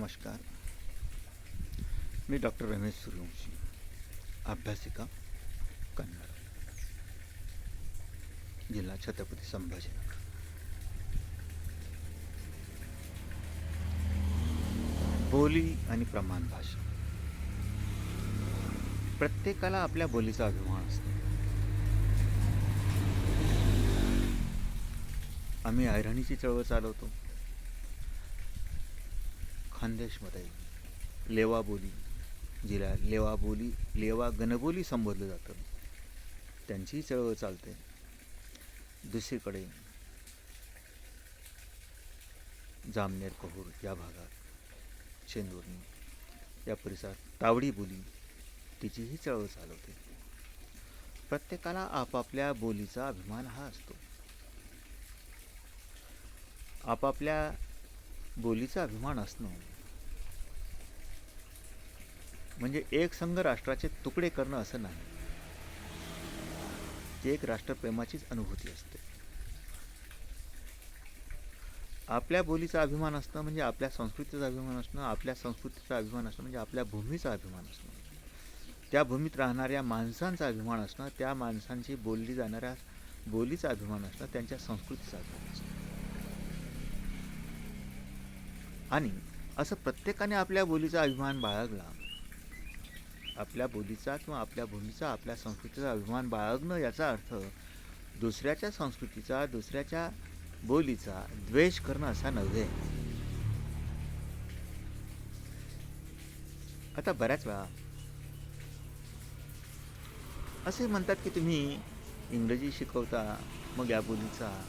नमस्कार। मी डॉक्टर रमेश सूर्यवंशी अभ्यासिका कन्नड जिल्हा छत्रपती संभाजीनगर। बोली आणि प्रमाण भाषा। प्रत्येकाला आपल्या बोलीचा अभिमान असतो। आम्ही ऐरणीची चळवळ चालवतो। खानदेशमध्ये लेवा बोली जिला लेवा बोली लेवा गणबोली संबोधलं जातं. त्यांचीही चळवळ चालते. दुसरीकडे जामनेर कहूर या भागात शेंदुर्णी या परिसरात तावडी बोली तिचीही चळवळ चालवते. प्रत्येकाला आपापल्या बोलीचा अभिमान हा असतो. आपापल्या बोलीचा अभिमान असणं म्हणजे एक संघ राष्ट्राचे तुकडे करणं असं नाही. ती एक राष्ट्रप्रेमाचीच अनुभूती असते. आपल्या बोलीचा अभिमान असणं म्हणजे आपल्या संस्कृतीचा अभिमान असणं आपल्या संस्कृतीचा अभिमान असणं म्हणजे आपल्या भूमीचा अभिमान असणं. त्या भूमीत राहणाऱ्या माणसांचा अभिमान असणं त्या माणसांची बोलली जाणाऱ्या बोलीचा अभिमान असणं त्यांच्या संस्कृतीचा अभिमान असणं. आणि असं प्रत्येकाने आपल्या बोलीचा अभिमान बाळगला आपल्या बोलीचा किंवा आपल्या भूमीचा आपल्या संस्कृतीचा अभिमान बाळगणं याचा अर्थ दुसऱ्याच्या संस्कृतीचा दुसऱ्याच्या बोलीचा द्वेष करणं असा नव्हे. आता बऱ्याच वेळा असे म्हणतात की तुम्ही इंग्रजी शिकवता मग या बोलीचा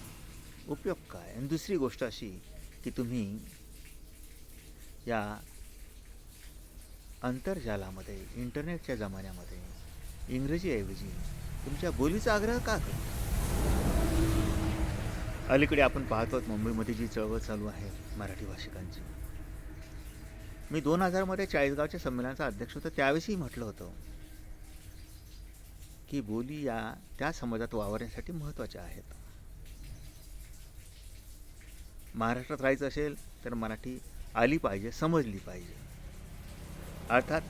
उपयोग काय? आणि दुसरी गोष्ट अशी की तुम्ही या आंतरजालामध्ये इंटरनेटच्या जमान्यामध्ये इंग्रजीऐवजी तुमच्या बोलीचा आग्रह का करता अलीकडे आपण पाहतो मुंबईमध्ये जी चळवळ चालू आहे मराठी भाषिकांची. मी दोन हजारमध्ये चाळीसगावच्या संमेलनाचा अध्यक्ष होतो त्यावेळेसही म्हटलं होतं की बोली या त्या समाजात वावरण्यासाठी महत्त्वाच्या आहेत. महाराष्ट्रात राहायचं असेल तर मराठी आली पाहिजे समजली पाहिजे. अर्थात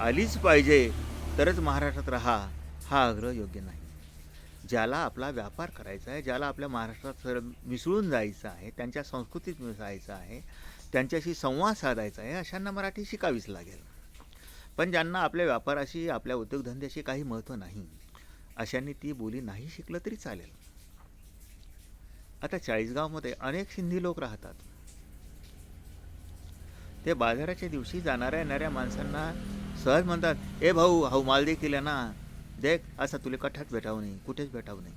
आलीच पाहिजे तरच महाराष्ट्रात राहा हा आग्रह योग्य नाही. ज्याला आपला व्यापार करायचा आहे ज्याला आपल्या महाराष्ट्रात सर मिसळून जायचं आहे त्यांच्या संस्कृतीत मिसळायचं आहे त्यांच्याशी संवाद साधायचा आहे अशांना मराठी शिकावीच लागेल. पण ज्यांना आपल्या व्यापाराशी आपल्या उद्योगधंद्याशी काही महत्त्व नाही अशांनी ती बोली नाही शिकलं तरी चालेल. आता चाळीसगावमध्ये अनेक सिंधी लोक राहतात. ते बाजाराच्या दिवशी जाणाऱ्या येणाऱ्या माणसांना सहज म्हणतात ए भाऊ हाऊ माल दे केला ना. देख असं तुला कठात भेटावं नाही कुठेच भेटावं नाही.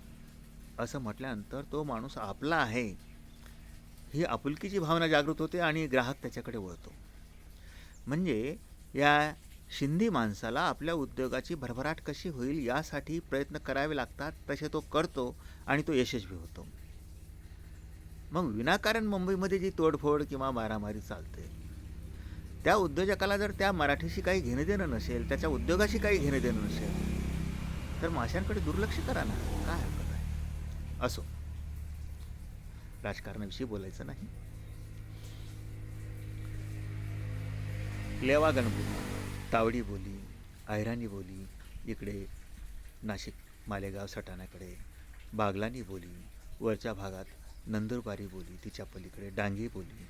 असं म्हटल्यानंतर तो माणूस आपला आहे. ही आपुलकीची भावना जागृत होते आणि ग्राहक त्याच्याकडे वळतो. म्हणजे या शिंदी माणसाला आपल्या उद्योगाची भरभराट कशी होईल यासाठी प्रयत्न करावे लागतात तसे तो करतो आणि तो यशस्वी होतो. मग विनाकारण मुंबईमध्ये जी तोडफोड किंवा मारामारी चालते त्या उद्योजकाला जर त्या मराठीशी काही घेणं देणं नसेल त्याच्या उद्योगाशी काही घेणं देणं नसेल तर माशांकडे दुर्लक्ष करा ना. काय हरकत आहे? असो. राजकारणाविषयी बोलायचं नाही. लेवागण बोली तावडी बोली ऐराणी बोली इकडे नाशिक मालेगाव सटाण्याकडे बागलानी बोली वरच्या भागात नंदुरबारी बोली तिच्या पलीकडे डांगी बोली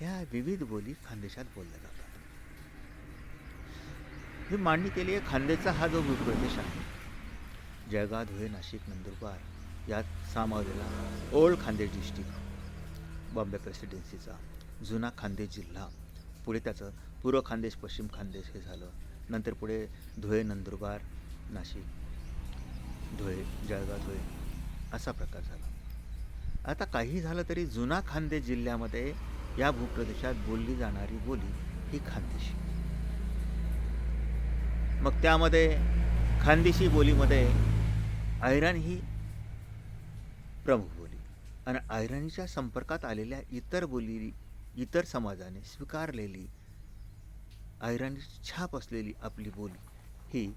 ह्या विविध बोली खानदेशात बोलल्या जातात. ही मांडणी केली आहे खानदेशचा हा जो भूप्रदेश आहे जळगाव धुळे नाशिक नंदुरबार यात सामावलेला ओल्ड खानदेश डिस्ट्रिक्ट बॉम्बे प्रेसिडेन्सीचा जुना खानदेश जिल्हा पुढे त्याचं पूर्व खानदेश पश्चिम खानदेश हे झालं नंतर पुढे धुळे नंदुरबार नाशिक धुळे जळगाव धुळे असा प्रकार झाला. आता काही झालं तरी जुना खानदेश जिल्ह्यामध्ये या भूप्रदेशात बोलली जाणारी बोली ही खानदेशी. मग त्यामध्ये खानदेशी बोलीमध्ये ऐराण ही प्रमुख बोली. आणि ऐराणीच्या संपर्कात आलेल्या इतर बोली इतर समाजाने स्वीकारलेली ऐराणी छाप असलेली आपली बोली ही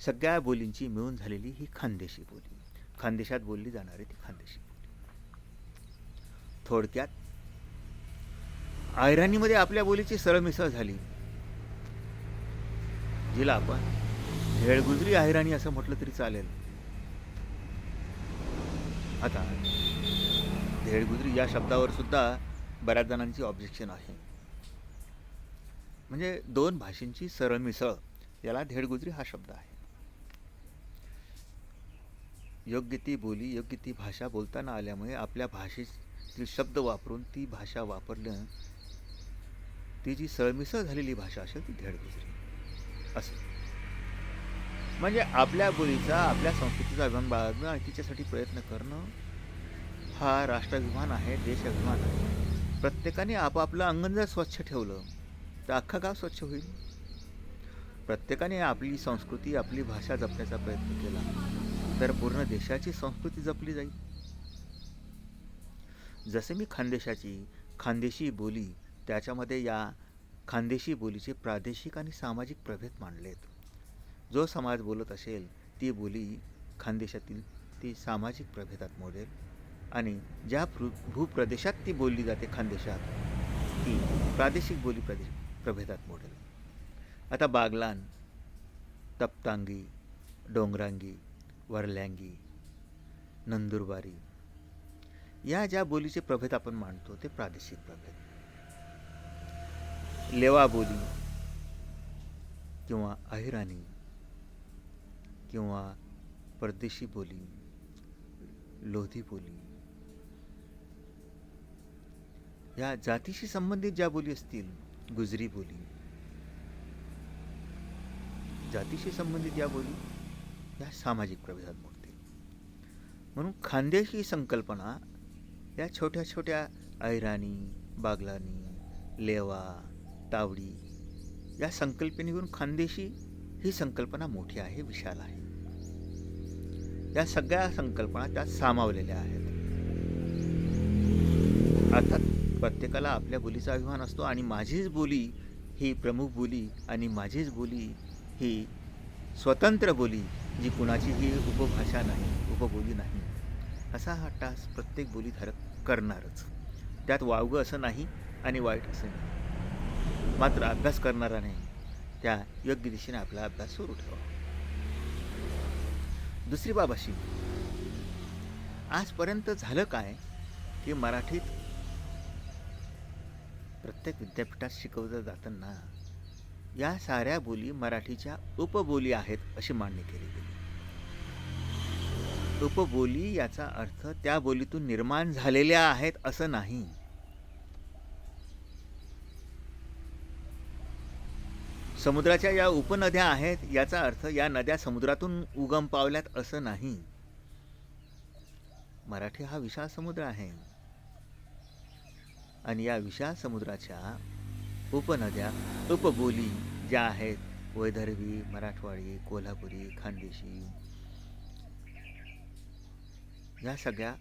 सगळ्या बोलींची मिळून झालेली ही खानदेशी बोली. खानदेशात बोलली जाणारी ती खानदेशी बोली. थोडक्यात अहिराणीमध्ये आपल्या बोलीची सरळमिसळ झाली. जिला आपण हेळगुजरी अहिराणी असं म्हटलं तरी चालेल. आता धेडगुजरी या शब्दावर सुद्धा बऱ्याच जणांची ऑब्जेक्शन आहे. म्हणजे दोन भाषेंची सरळ मिसळ याला धेडगुजरी हा शब्द आहे. योग्य ती बोली योग्य ती भाषा बोलताना आल्यामुळे आपल्या भाषेतील शब्द वापरून ती भाषा वापरलं ती जी सळमिसळ झालेली भाषा असेल ती धेडगुजरी असं. म्हणजे आपल्या बोलीचा आपल्या संस्कृतीचा अभिमान बाळगणं आणि तिच्यासाठी प्रयत्न करणं हा राष्ट्राभिमान आहे देशाभिमान आहे. प्रत्येकाने आपापलं अंगण जर स्वच्छ ठेवलं तर अख्खा गाव स्वच्छ होईल. प्रत्येकाने आपली संस्कृती आपली भाषा जपण्याचा प्रयत्न केला तर पूर्ण देशाची संस्कृती जपली जाईल. जसे मी खानदेशाची खानदेशी बोली त्याच्यामध्ये या खानदेशी बोलीचे प्रादेशिक आणि सामाजिक प्रभेद मांडलेत. जो समाज बोलत असेल ती बोली खानदेशातील ती सामाजिक प्रभेदात मोडेल आणि ज्या भू भूप्रदेशात ती बोलली जाते खानदेशात ती प्रादेशिक बोली प्रदेश प्रभेदात मोडेल. आता बागलान तप्तांगी डोंगरांगी वरल्यांगी नंदुरबारी या ज्या बोलीचे प्रभेद आपण मांडतो ते प्रादेशिक प्रभेद. लेवा बोली किंवा अहिराणी किंवा परदेशी बोली लोधी बोली. या जातीशी संबंधित ज्या बोली असतील गुजरी बोली. जातीशी संबंधित या बोली या सामाजिक प्रभेदात मोडतील. म्हणून खानदेश संकल्पना या छोट्या छोट्या ऐराणी बागलानी लेवा तावडी या संकल्पनेवरून खानदेशी ही संकल्पना मोठी आहे विशाल आहे. या सगळ्या संकल्पना त्यात सामावलेल्या आहेत. अर्थात प्रत्येकाला आपल्या बोलीचा अभिमान असतो आणि माझीच बोली ही प्रमुख बोली आणि माझीच बोली ही स्वतंत्र बोली जी कुणाची ही उपभाषा नाही उपबोली नाही असा हा टास प्रत्येक बोलीधारक करणारच. त्यात वावगं असं नाही आणि वाईट असं नाही. मात्र अभ्यास करणारा नाही. त्या योग्य दिशेने आपला अभ्यास सुरू ठेवा. दुसरी बाब अशी. आजपर्यंत झालं काय की मराठीत प्रत्येक विद्यापीठात शिकवलं जाताना या साऱ्या बोली मराठीच्या उपबोली आहेत अशी मांडणी केली गेली. उपबोली याचा अर्थ त्या बोलीतून निर्माण झालेल्या आहेत असं नाही. समुद्राच्या या उपनद्या आहेत याचा अर्थ या नद्या समुद्रातून उगम पावल्यात असं नाही. मराठी हा विशाल समुद्र आहे. आणि या विशाल समुद्राच्या उपनद्या उपबोली ज्या आहेत वैदर्भी मराठवाडी कोल्हापुरी खानदेशी या सगळ्या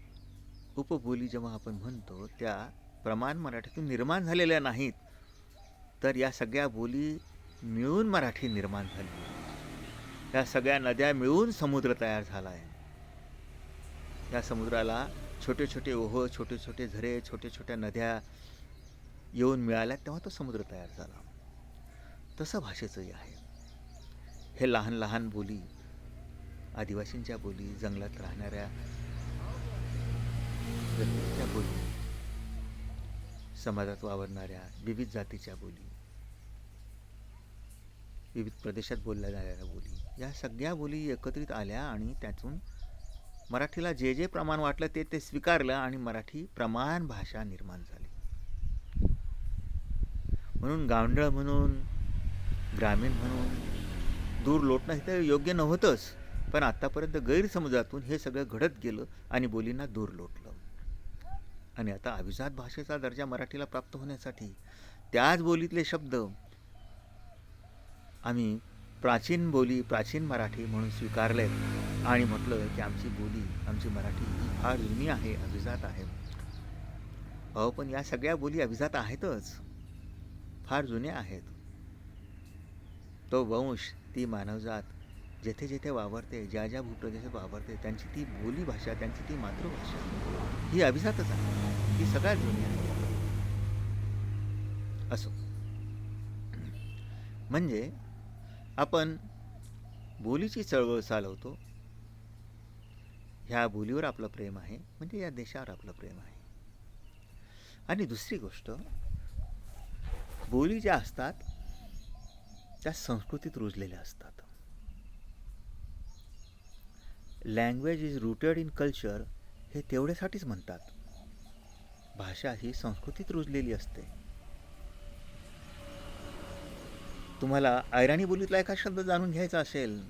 उपबोली जेव्हा आपण म्हणतो त्या प्रमाण मराठीतून निर्माण झालेल्या नाहीत. तर या सगळ्या बोली मिळून मराठी निर्माण झाली. या सगळ्या नद्या मिळून समुद्र तयार झाला आहे. या समुद्राला छोटे छोटे ओह छोटे छोटे झरे छोटे छोट्या नद्या येऊन मिळाल्या तेव्हा तो समुद्र तयार झाला. तसं भाषेचंही आहे. हे लहान लहान बोली आदिवासींच्या बोली जंगलात राहणाऱ्या व्यक्तींच्या बोली समाजात वावरणाऱ्या विविध जातीच्या बोली विविध प्रदेशात बोलल्या जाणाऱ्या बोली. या सगळ्या बोली एकत्रित आल्या आणि त्यातून मराठीला जे जे प्रमाण वाटलं ते ते स्वीकारलं आणि मराठी प्रमाण भाषा निर्माण झाली. म्हणून गावंढळ म्हणून ग्रामीण म्हणून दूर लोटणं हे तर योग्य नव्हतंच पण आत्तापर्यंत गैरसमजातून हे सगळं घडत गेलं आणि बोलींना दूर लोटलं. आणि आता अभिजात भाषेचा दर्जा मराठीला प्राप्त होण्यासाठी त्याच बोलीतले शब्द आम्ही प्राचीन बोली प्राचीन मराठी म्हणून स्वीकारले आणि म्हटलं की आमची बोली आमची मराठी ही फार जुनी आहे अभिजात आहे. अहो पण या सगळ्या बोली अभिजात आहेतच. फार जुन्या आहेत. तो वंश ती मानवजात जेथे जेथे वावरते ज्या ज्या भूप्रदेशात वावरते त्यांची ती बोली भाषा त्यांची ती मातृभाषा ही अभिजातच आहे. ती सगळ्यात जुनी आहे. असो. म्हणजे आपण बोलीची चळवळ चालवतो. ह्या बोलीवर आपलं प्रेम आहे म्हणजे या देशावर आपलं प्रेम आहे. आणि दुसरी गोष्ट बोली ज्या असतात त्या संस्कृतीत रुजलेल्या असतात. Language is rooted in culture हे तेवढ्यासाठीच म्हणतात. भाषा ही संस्कृतीत रुजलेली असते. तुम्हाला ऐराणी बोलीतला एका शब्द जाणून घ्यायचा असेल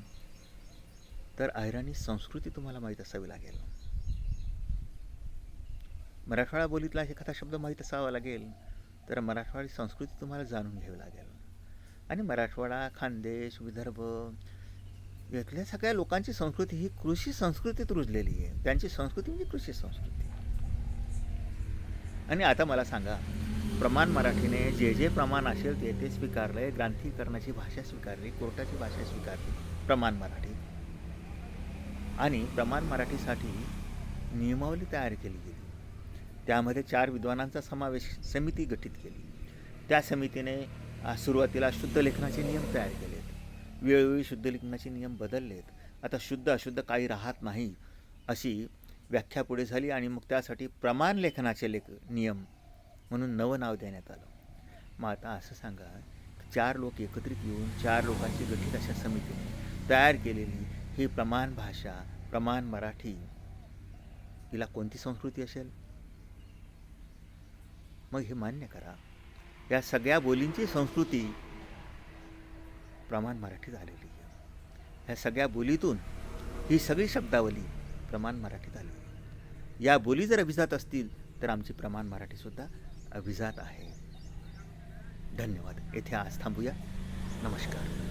तर ऐराणी संस्कृती तुम्हाला माहीत असावी लागेल. मराठवाडा बोलीतला एखादा शब्द माहीत असावा लागेल तर मराठवाडी संस्कृती तुम्हाला जाणून घ्यावी लागेल. आणि मराठवाडा खानदेश विदर्भ यातल्या सगळ्या लोकांची संस्कृती ही कृषी संस्कृतीत रुजलेली आहे. त्यांची संस्कृती म्हणजे कृषी संस्कृती. आणि आता मला सांगा प्रमाण मराठीने जे जे प्रमाण असेल ते ते स्वीकारले ग्रांथीकरणाची भाषा स्वीकारली कोर्टाची भाषा स्वीकारली. प्रमाण मराठी. आणि प्रमाण मराठीसाठी नियमावली तयार केली गेली. त्यामध्ये चार विद्वानांचा समावेश समिती गठीत केली. त्या समितीने सुरुवातीला शुद्ध लेखनाचे नियम तयार केलेत. वेळोवेळी शुद्ध लेखनाचे नियम बदललेत. आता शुद्ध अशुद्ध काही राहत नाही अशी व्याख्या पुढे झाली आणि मग त्यासाठी प्रमाण लेखनाचे लेख नियम म्हणून नवं नाव देण्यात आलं. मग आता असं सांगा चार लोक एकत्रित येऊन चार लोकांची गठीत अशा समितीने तयार केलेली ही प्रमाण भाषा प्रमाण मराठी तिला कोणती संस्कृती असेल? मग हे मान्य करा. या सगळ्या बोलींची संस्कृती प्रमाण मराठीत आलेली आहे. ह्या सगळ्या बोलीतून ही सगळी शब्दावली प्रमाण मराठीत आलेली आहे या बोली जर अभिजात असतील तर आमची प्रमाण मराठीसुद्धा अभिजात आहे. धन्यवाद. येथे आज थांबूया. नमस्कार.